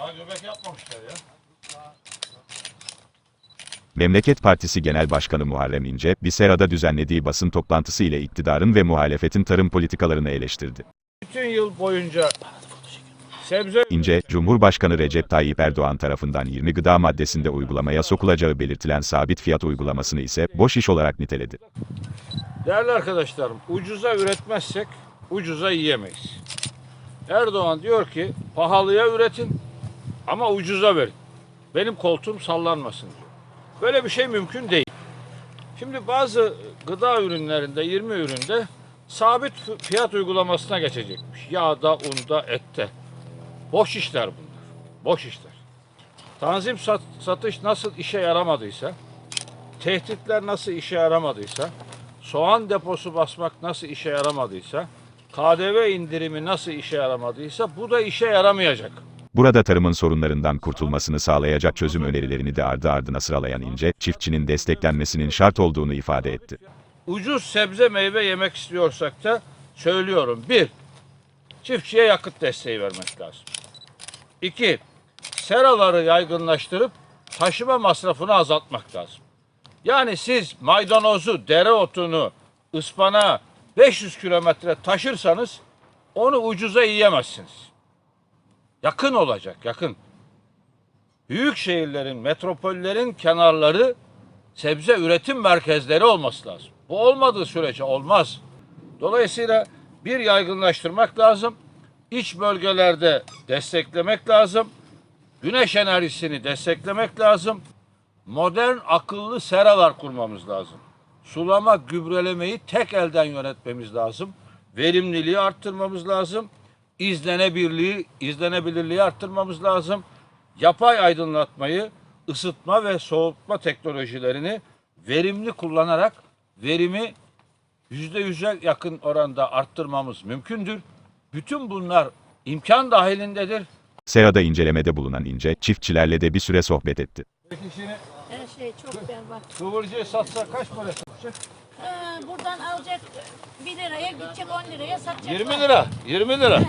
Daha göbek yapmamışlar ya. Memleket Partisi Genel Başkanı Muharrem İnce, bir serada düzenlediği basın toplantısı ile iktidarın ve muhalefetin tarım politikalarını eleştirdi. Bütün yıl boyunca sebze İnce, Cumhurbaşkanı Recep Tayyip Erdoğan tarafından 20 gıda maddesinde uygulamaya sokulacağı belirtilen sabit fiyat uygulamasını ise boş iş olarak niteledi. Değerli arkadaşlarım, ucuza üretmezsek ucuza yiyemeyiz. Erdoğan diyor ki pahalıya üretin ama ucuza verin. Benim koltuğum sallanmasın diyor. Böyle bir şey mümkün değil. Şimdi bazı gıda ürünlerinde 20 üründe sabit fi- fiyat uygulamasına geçecekmiş. Yağda, unda, ette. Boş işler bunlar. Boş işler. Tanzim sat- satış nasıl işe yaramadıysa, tehditler nasıl işe yaramadıysa, soğan deposu basmak nasıl işe yaramadıysa, KDV indirimi nasıl işe yaramadıysa bu da işe yaramayacak. Burada tarımın sorunlarından kurtulmasını sağlayacak çözüm önerilerini de ardı ardına sıralayan İnce, çiftçinin desteklenmesinin şart olduğunu ifade etti. Ucuz sebze meyve yemek istiyorsak da söylüyorum. Bir, çiftçiye yakıt desteği vermek lazım. İki, seraları yaygınlaştırıp taşıma masrafını azaltmak lazım. Yani siz maydanozu, dereotunu, ıspanağı 500 kilometre taşırsanız onu ucuza yiyemezsiniz. Yakın olacak, yakın. Büyük şehirlerin, metropollerin kenarları sebze üretim merkezleri olması lazım. Bu olmadığı sürece olmaz. Dolayısıyla bir yaygınlaştırmak lazım. İç bölgelerde desteklemek lazım. Güneş enerjisini desteklemek lazım. Modern akıllı seralar kurmamız lazım. Sulama, gübrelemeyi tek elden yönetmemiz lazım. Verimliliği arttırmamız lazım. İzlenebilirliği, izlenebilirliği arttırmamız lazım. Yapay aydınlatmayı, ısıtma ve soğutma teknolojilerini verimli kullanarak verimi yüzde yüze yakın oranda arttırmamız mümkündür. Bütün bunlar imkan dahilindedir. Serada incelemede bulunan İnce, çiftçilerle de bir süre sohbet etti. Peki şimdi Her şey çok berbat. kıvırcığı satsa kaç para satacak? Ha, buradan alacak 1 liraya gidecek 10 liraya satacak. 20 lira. 20 lira.